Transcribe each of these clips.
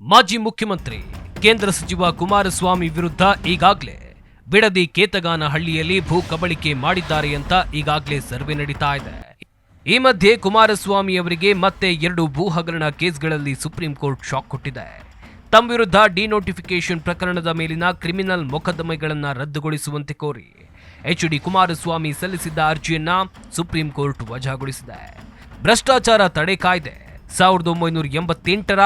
ಮಾಜಿ ಮುಖ್ಯಮಂತ್ರಿ, ಕೇಂದ್ರ ಸಚಿವ ಕುಮಾರಸ್ವಾಮಿ ವಿರುದ್ಧ ಈಗಾಗಲೇ ಬಿಡದಿ ಕೇತಗಾನ ಹಳ್ಳಿಯಲ್ಲಿ ಭೂ ಕಬಳಿಕೆ ಮಾಡಿದ್ದಾರೆ ಅಂತ ಈಗಾಗಲೇ ಸರ್ವೆ ನಡೀತಾ ಇದೆ. ಈ ಮಧ್ಯೆ ಕುಮಾರಸ್ವಾಮಿ ಅವರಿಗೆ ಮತ್ತೆ ಎರಡು ಭೂ ಹಗರಣ ಕೇಸ್ಗಳಲ್ಲಿ ಸುಪ್ರೀಂ ಕೋರ್ಟ್ ಶಾಕ್ ಕೊಟ್ಟಿದೆ. ತಮ್ಮ ವಿರುದ್ಧ ಡಿನೋಟಿಫಿಕೇಶನ್ ಪ್ರಕರಣದ ಮೇಲಿನ ಕ್ರಿಮಿನಲ್ ಮೊಕದ್ದಮೆಗಳನ್ನು ರದ್ದುಗೊಳಿಸುವಂತೆ ಕೋರಿ ಎಚ್ ಡಿ ಕುಮಾರಸ್ವಾಮಿ ಸಲ್ಲಿಸಿದ್ದ ಅರ್ಜಿಯನ್ನ ಸುಪ್ರೀಂ ಕೋರ್ಟ್ ವಜಾಗೊಳಿಸಿದೆ. ಭ್ರಷ್ಟಾಚಾರ ತಡೆ ಕಾಯ್ದೆ ಸಾವಿರದ ಒಂಬೈನೂರ ಎಂಬತ್ತೆಂಟರ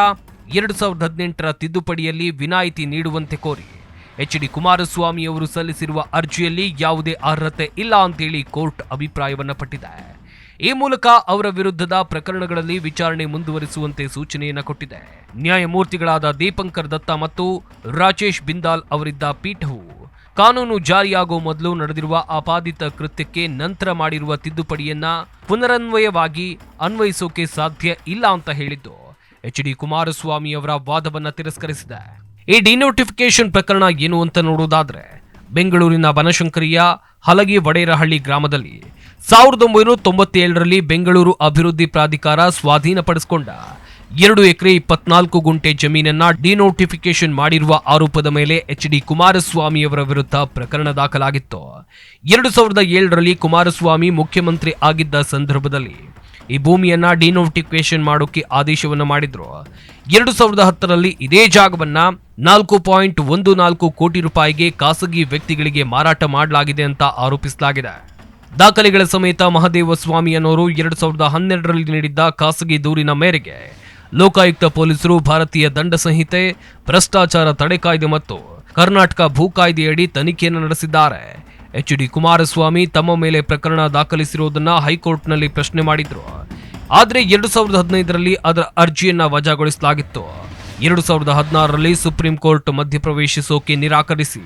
ಎರಡು ಸಾವಿರದ ಹದಿನೆಂಟರ ತಿದ್ದುಪಡಿಯಲ್ಲಿ ವಿನಾಯಿತಿ ನೀಡುವಂತೆ ಕೋರಿ ಎಚ್ ಡಿ ಕುಮಾರಸ್ವಾಮಿ ಅವರು ಸಲ್ಲಿಸಿರುವ ಅರ್ಜಿಯಲ್ಲಿ ಯಾವುದೇ ಅರ್ಹತೆ ಇಲ್ಲ ಅಂತೇಳಿ ಕೋರ್ಟ್ ಅಭಿಪ್ರಾಯವನ್ನು ಪಟ್ಟಿದೆ. ಈ ಮೂಲಕ ಅವರ ವಿರುದ್ಧದ ಪ್ರಕರಣಗಳಲ್ಲಿ ವಿಚಾರಣೆ ಮುಂದುವರಿಸುವಂತೆ ಸೂಚನೆಯನ್ನು ಕೊಟ್ಟಿದೆ. ನ್ಯಾಯಮೂರ್ತಿಗಳಾದ ದೀಪಂಕರ್ ದತ್ತ ಮತ್ತು ರಾಜೇಶ್ ಬಿಂದಾಲ್ ಅವರಿದ್ದ ಪೀಠವು ಕಾನೂನು ಜಾರಿಯಾಗುವ ಮೊದಲು ನಡೆದಿರುವ ಆಪಾದಿತ ಕೃತ್ಯಕ್ಕೆ ನಂತರ ಮಾಡಿರುವ ತಿದ್ದುಪಡಿಯನ್ನ ಪುನರನ್ವಯವಾಗಿ ಅನ್ವಯಿಸೋಕೆ ಸಾಧ್ಯ ಇಲ್ಲ ಅಂತ ಹೇಳಿದ್ದು. ಎಚ್ ಡಿ ಕುಮಾರಸ್ವಾಮಿ ಅವರ ವಾದವನ್ನ ತಿರಸ್ಕರಿಸಿದೆ. ಈ ಡಿನೋಟಿಫಿಕೇಶನ್ ಪ್ರಕರಣ ಏನು ಅಂತ ನೋಡೋದಾದ್ರೆ ಬೆಂಗಳೂರಿನ ಬನಶಂಕರಿಯ ಹಲಗಿ ವಡೇರಹಳ್ಳಿ ಗ್ರಾಮದಲ್ಲಿ ಸಾವಿರದ ಒಂಬೈನೂರ ತೊಂಬತ್ತೇಳರಲ್ಲಿ ಬೆಂಗಳೂರು ಅಭಿವೃದ್ಧಿ ಪ್ರಾಧಿಕಾರ ಸ್ವಾಧೀನಪಡಿಸಿಕೊಂಡ ಎರಡು ಎಕರೆ ಇಪ್ಪತ್ನಾಲ್ಕು ಗುಂಟೆ ಜಮೀನನ್ನ ಡಿನೋಟಿಫಿಕೇಶನ್ ಮಾಡಿರುವ ಆರೋಪದ ಮೇಲೆ ಎಚ್ ಡಿ ಕುಮಾರಸ್ವಾಮಿ ಅವರ ವಿರುದ್ಧ ಪ್ರಕರಣ ದಾಖಲಾಗಿತ್ತು. ಎರಡು ಸಾವಿರದ ಏಳರಲ್ಲಿ ಕುಮಾರಸ್ವಾಮಿ ಮುಖ್ಯಮಂತ್ರಿ ಆಗಿದ್ದ ಸಂದರ್ಭದಲ್ಲಿ ಈ ಭೂಮಿಯನ್ನ ಡಿನೋಟಿಫಿಕೇಶನ್ ಮಾಡೋಕೆ ಆದೇಶವನ್ನ ಮಾಡಿದ್ರು. ಎರಡು ಸಾವಿರದ ಹತ್ತರಲ್ಲಿ ಇದೇ ಜಾಗವನ್ನ ನಾಲ್ಕು ಪಾಯಿಂಟ್ ಒಂದು ನಾಲ್ಕು ಕೋಟಿ ರೂಪಾಯಿಗೆ ಖಾಸಗಿ ವ್ಯಕ್ತಿಗಳಿಗೆ ಮಾರಾಟ ಮಾಡಲಾಗಿದೆ ಅಂತ ಆರೋಪಿಸಲಾಗಿದೆ. ದಾಖಲೆಗಳ ಸಮೇತ ಮಹದೇವ ಸ್ವಾಮಿ ಅನ್ನೋರು ಎರಡು ಸಾವಿರದ ಹನ್ನೆರಡರಲ್ಲಿ ನೀಡಿದ್ದ ಖಾಸಗಿ ದೂರಿನ ಮೇರೆಗೆ ಲೋಕಾಯುಕ್ತ ಪೊಲೀಸರು ಭಾರತೀಯ ದಂಡ ಸಂಹಿತೆ, ಭ್ರಷ್ಟಾಚಾರ ತಡೆ ಕಾಯ್ದೆ ಮತ್ತು ಕರ್ನಾಟಕ ಭೂ ಕಾಯ್ದೆಯಡಿ ತನಿಖೆಯನ್ನು ನಡೆಸಿದ್ದಾರೆ. ಎಚ್ ಡಿ ಕುಮಾರಸ್ವಾಮಿ ತಮ್ಮ ಮೇಲೆ ಪ್ರಕರಣ ದಾಖಲಿಸಿರುವುದನ್ನು ಹೈಕೋರ್ಟ್ನಲ್ಲಿ ಪ್ರಶ್ನೆ ಮಾಡಿದ್ರು. ಆದರೆ ಎರಡು ಸಾವಿರದ ಹದಿನೈದರಲ್ಲಿ ಅದರ ಅರ್ಜಿಯನ್ನು ವಜಾಗೊಳಿಸಲಾಗಿತ್ತು. ಎರಡು ಸಾವಿರದ ಹದಿನಾರರಲ್ಲಿ ಸುಪ್ರೀಂ ಕೋರ್ಟ್ ಮಧ್ಯಪ್ರವೇಶಿಸೋಕೆ ನಿರಾಕರಿಸಿ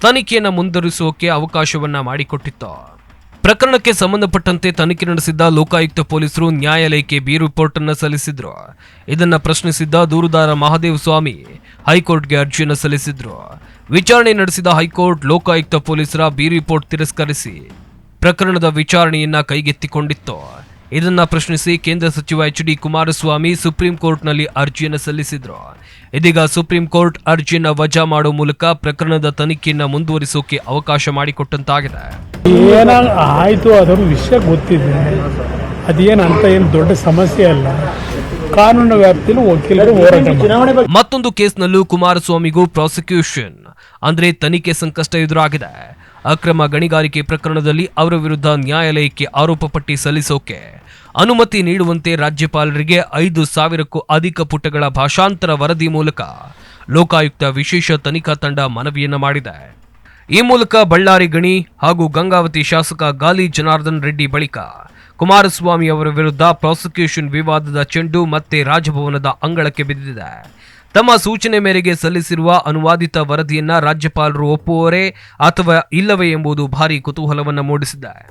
ತನಿಖೆಯನ್ನು ಮುಂದುವರಿಸೋಕೆ ಅವಕಾಶವನ್ನ ಮಾಡಿಕೊಟ್ಟಿತ್ತು. ಪ್ರಕರಣಕ್ಕೆ ಸಂಬಂಧಪಟ್ಟಂತೆ ತನಿಖೆ ನಡೆಸಿದ್ದ ಲೋಕಾಯುಕ್ತ ಪೊಲೀಸರು ನ್ಯಾಯಾಲಯಕ್ಕೆ ಬಿ ರಿಪೋರ್ಟ್ ಅನ್ನು ಸಲ್ಲಿಸಿದ್ರು. ಇದನ್ನು ಪ್ರಶ್ನಿಸಿದ್ದ ದೂರುದಾರ ಮಹಾದೇವ ಸ್ವಾಮಿ ಹೈಕೋರ್ಟ್ಗೆ ಅರ್ಜಿಯನ್ನು ಸಲ್ಲಿಸಿದ್ರು. ವಿಚಾರಣೆ ನಡೆಸಿದ ಹೈಕೋರ್ಟ್, ಲೋಕಾಯುಕ್ತ ಪೊಲೀಸರ ಬಿ ರಿಪೋರ್ಟ್ ತಿರಸ್ಕರಿಸಿ. ಪ್ರಕರಣದ ವಿಚಾರಣೆಯನ್ನ ಕೈಗೆತ್ತಿಕೊಂಡಿತ್ತು. ಇದನ್ನ ಪ್ರಶ್ನಿಸಿ ಕೇಂದ್ರ ಸಚಿವ ಎಚ್ ಡಿ ಕುಮಾರಸ್ವಾಮಿ ಸುಪ್ರೀಂ ಕೋರ್ಟ್ನಲ್ಲಿ ಅರ್ಜಿಯನ್ನು ಸಲ್ಲಿಸಿದ್ರು. ಇದೀಗ ಸುಪ್ರೀಂ ಕೋರ್ಟ್ ಅರ್ಜಿಯನ್ನ ವಜಾ ಮಾಡುವ ಮೂಲಕ ಪ್ರಕರಣದ ತನಿಖೆಯನ್ನ ಮುಂದುವರಿಸೋಕೆ ಅವಕಾಶ ಮಾಡಿಕೊಟ್ಟಂತಾಗಿದೆ. ಏನಾಯ್ತು ಆಯಿತು ಅದರ ವಿಷಯ ಗೊತ್ತಿದೆ. ಅದೇನು ಅಂತ ಏನು ದೊಡ್ಡ ಸಮಸ್ಯೆ ಅಲ್ಲ. ಕಾನೂನು ವ್ಯಾಪ್ತಿಯಲ್ಲಿ ವಕೀಲರು ಹೋರಾಟ ಮತ್ತೊಂದು ಕೇಸ್ನಲ್ಲೂ ಕುಮಾರಸ್ವಾಮಿಗೂ ಪ್ರಾಸಿಕ್ಯೂಷನ್. ಅಂದ್ರೆ ತನಿಖೆ ಸಂಕಷ್ಟ ಎದುರಾಗಿದೆ. ಅಕ್ರಮ ಗಣಿಗಾರಿಕೆ ಪ್ರಕರಣದಲ್ಲಿ ಅವರ ವಿರುದ್ಧ ನ್ಯಾಯಾಲಯಕ್ಕೆ ಆರೋಪ ಪಟ್ಟಿ ಸಲ್ಲಿಸೋಕೆ ಅನುಮತಿ ನೀಡುವಂತೆ ರಾಜ್ಯಪಾಲರಿಗೆ ಐದು ಸಾವಿರಕ್ಕೂ ಅಧಿಕ ಪುಟಗಳ ಭಾಷಾಂತರ ವರದಿ ಮೂಲಕ ಲೋಕಾಯುಕ್ತ ವಿಶೇಷ ತನಿಖಾ ತಂಡ ಮನವಿಯನ್ನ ಮಾಡಿದೆ. ಈ ಮೂಲಕ ಬಳ್ಳಾರಿ ಗಣಿ ಹಾಗೂ ಗಂಗಾವತಿ ಶಾಸಕ ಗಾಲಿ ಜನಾರ್ದನ್ ರೆಡ್ಡಿ ಬಳಿಕ ಕುಮಾರಸ್ವಾಮಿ ಅವರ ವಿರುದ್ಧ ಪ್ರಾಸಿಕ್ಯೂಷನ್ ವಿವಾದದ ಚೆಂಡು ಮತ್ತೆ ರಾಜಭವನದ ಅಂಗಳಕ್ಕೆ ಬಿದ್ದಿದೆ. ತಮ್ಮ ಸೂಚನೆ ಮೇರೆಗೆ ಸಲ್ಲಿಸಿರುವ ಅನುವಾದಿತ ವರದಿಯನ್ನ ರಾಜ್ಯಪಾಲರು ಒಪ್ಪುವರೇ ಅಥವಾ ಇಲ್ಲವೇ ಎಂಬುದು ಭಾರಿ ಕುತೂಹಲವನ್ನು ಮೂಡಿಸಿದೆ.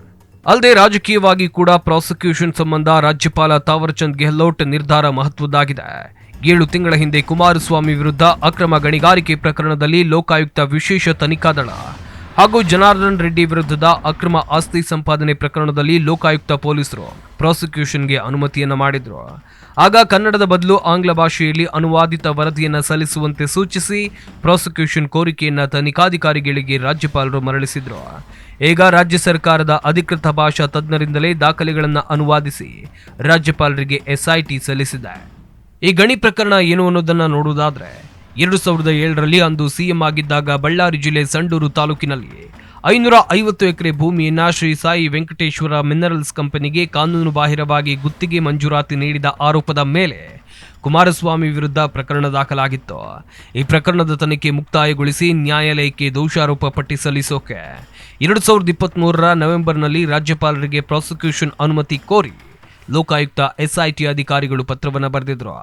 ಅಲ್ಲದೆ ರಾಜಕೀಯವಾಗಿ ಕೂಡ ಪ್ರಾಸಿಕ್ಯೂಷನ್ ಸಂಬಂಧ ರಾಜ್ಯಪಾಲ ತಾವರ್ಚಂದ್ ಗೆಹ್ಲೋಟ್ ನಿರ್ಧಾರ ಮಹತ್ವದ್ದಾಗಿದೆ. ಏಳು ತಿಂಗಳ ಹಿಂದೆ ಕುಮಾರಸ್ವಾಮಿ ವಿರುದ್ಧ ಅಕ್ರಮ ಗಣಿಗಾರಿಕೆ ಪ್ರಕರಣದಲ್ಲಿ ಲೋಕಾಯುಕ್ತ ವಿಶೇಷ ತನಿಖಾ ದಳ ಹಾಗೂ ಜನಾರ್ದನ್ ರೆಡ್ಡಿ ವಿರುದ್ಧದ ಅಕ್ರಮ ಆಸ್ತಿ ಸಂಪಾದನೆ ಪ್ರಕರಣದಲ್ಲಿ ಲೋಕಾಯುಕ್ತ ಪೊಲೀಸರು ಪ್ರಾಸಿಕ್ಯೂಷನ್ಗೆ ಅನುಮತಿಯನ್ನು ಮಾಡಿದ್ರು. ಆಗ ಕನ್ನಡದ ಬದಲು ಆಂಗ್ಲ ಭಾಷೆಯಲ್ಲಿ ಅನುವಾದಿತ ವರದಿಯನ್ನು ಸಲ್ಲಿಸುವಂತೆ ಸೂಚಿಸಿ ಪ್ರಾಸಿಕ್ಯೂಷನ್ ಕೋರಿಕೆಯನ್ನು ತನಿಖಾಧಿಕಾರಿಗಳಿಗೆ ರಾಜ್ಯಪಾಲರು ಮರಳಿಸಿದ್ರು. ಈಗ ರಾಜ್ಯ ಸರ್ಕಾರದ ಅಧಿಕೃತ ಭಾಷಾ ತಜ್ಞರಿಂದಲೇ ದಾಖಲೆಗಳನ್ನು ಅನುವಾದಿಸಿ ರಾಜ್ಯಪಾಲರಿಗೆ ಎಸ್ಐಟಿ ಸಲ್ಲಿಸಿದೆ. ಈ ಗಣಿ ಪ್ರಕರಣ ಏನು ಅನ್ನೋದನ್ನು ನೋಡುವುದಾದ್ರೆ ಎರಡು ಸಾವಿರದ ಏಳರಲ್ಲಿ ಅಂದು ಸಿಎಂ ಆಗಿದ್ದಾಗ ಬಳ್ಳಾರಿ ಜಿಲ್ಲೆ ಸಂಡೂರು ತಾಲೂಕಿನಲ್ಲಿ ಐನೂರ ಐವತ್ತು ಎಕರೆ ಭೂಮಿಯನ್ನು ಶ್ರೀ ಸಾಯಿ ವೆಂಕಟೇಶ್ವರ ಮಿನರಲ್ಸ್ ಕಂಪನಿಗೆ ಕಾನೂನು ಬಾಹಿರವಾಗಿ ಗುತ್ತಿಗೆ ಮಂಜೂರಾತಿ ನೀಡಿದ ಆರೋಪದ ಮೇಲೆ ಕುಮಾರಸ್ವಾಮಿ ವಿರುದ್ಧ ಪ್ರಕರಣ ದಾಖಲಾಗಿತ್ತು. ಈ ಪ್ರಕರಣದ ತನಿಖೆ ಮುಕ್ತಾಯಗೊಳಿಸಿ ನ್ಯಾಯಾಲಯಕ್ಕೆ ದೋಷಾರೋಪ ಪಟ್ಟಿ ಸಲ್ಲಿಸೋಕೆ. ಎರಡು ಸಾವಿರದ ಇಪ್ಪತ್ತ್ಮೂರರ ನವೆಂಬರ್ನಲ್ಲಿ ರಾಜ್ಯಪಾಲರಿಗೆ ಪ್ರಾಸಿಕ್ಯೂಷನ್ ಅನುಮತಿ ಕೋರಿ ಲೋಕಾಯುಕ್ತ ಎಸ್ಐಟಿ ಅಧಿಕಾರಿಗಳು ಪತ್ರವನ್ನು ಬರೆದಿದ್ರು.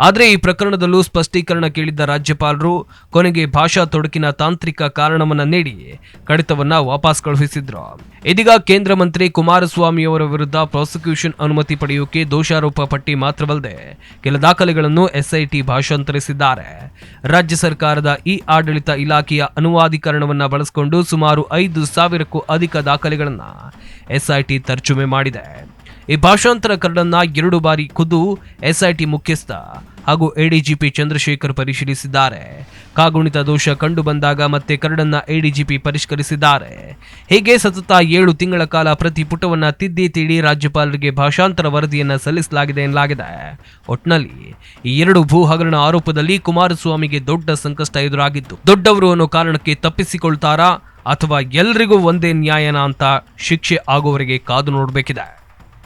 ಆದರೆ ಈ ಪ್ರಕರಣದಲ್ಲೂ ಸ್ಪಷ್ಟೀಕರಣ ಕೇಳಿದ್ದ ರಾಜ್ಯಪಾಲರು ಕೊನೆಗೆ ಭಾಷಾ ತೊಡಕಿನ ತಾಂತ್ರಿಕ ಕಾರಣವನ್ನ ನೀಡಿ ಕಡಿತವನ್ನ ವಾಪಸ್ ಕಳುಹಿಸಿದ್ರು. ಇದೀಗ ಕೇಂದ್ರ ಮಂತ್ರಿ ಕುಮಾರಸ್ವಾಮಿ ಅವರ ವಿರುದ್ಧ ಪ್ರಾಸಿಕ್ಯೂಷನ್ ಅನುಮತಿ ಪಡೆಯೋಕೆ ದೋಷಾರೋಪ ಪಟ್ಟಿ ಮಾತ್ರವಲ್ಲದೆ ಕೆಲ ದಾಖಲೆಗಳನ್ನು ಎಸ್ಐಟಿ ಭಾಷಾಂತರಿಸಿದ್ದಾರೆ. ರಾಜ್ಯ ಸರ್ಕಾರದ ಈ ಆಡಳಿತ ಇಲಾಖೆಯ ಅನುವಾದೀಕರಣವನ್ನು ಬಳಸಿಕೊಂಡು ಸುಮಾರು ಐದು ಸಾವಿರಕ್ಕೂ ಅಧಿಕ ದಾಖಲೆಗಳನ್ನು ಎಸ್ಐಟಿ ತರ್ಜುಮೆ ಮಾಡಿದೆ. ಈ ಭಾಷಾಂತರ ಕರಡನ್ನ ಎರಡು ಬಾರಿ ಖುದ್ದು ಎಸ್ಐಟಿ ಮುಖ್ಯಸ್ಥ ಹಾಗೂ ಎಡಿಜಿಪಿ ಚಂದ್ರಶೇಖರ್ ಪರಿಶೀಲಿಸಿದ್ದಾರೆ. ಕಾಗುಣಿತ ದೋಷ ಕಂಡು ಬಂದಾಗ ಮತ್ತೆ ಕರಡನ್ನ ಎಡಿಜಿಪಿ ಪರಿಷ್ಕರಿಸಿದ್ದಾರೆ. ಹೀಗೆ ಸತತ ಏಳು ತಿಂಗಳ ಕಾಲ ಪ್ರತಿ ಪುಟವನ್ನ ತಿದ್ದಿ ತೀಡಿ ರಾಜ್ಯಪಾಲರಿಗೆ ಭಾಷಾಂತರ ವರದಿಯನ್ನ ಸಲ್ಲಿಸಲಾಗಿದೆ ಎನ್ನಲಾಗಿದೆ. ಒಟ್ನಲ್ಲಿ ಈ ಎರಡು ಭೂ ಹಗರಣ ಆರೋಪದಲ್ಲಿ ಕುಮಾರಸ್ವಾಮಿಗೆ ದೊಡ್ಡ ಸಂಕಷ್ಟ ಎದುರಾಗಿದ್ದು ದೊಡ್ಡವರು ಅನ್ನೋ ಕಾರಣಕ್ಕೆ ತಪ್ಪಿಸಿಕೊಳ್ತಾರಾ ಅಥವಾ ಎಲ್ರಿಗೂ ಒಂದೇ ನ್ಯಾಯನ ಅಂತ ಶಿಕ್ಷೆ ಆಗುವವರೆಗೆ ಕಾದು ನೋಡಬೇಕಿದೆ.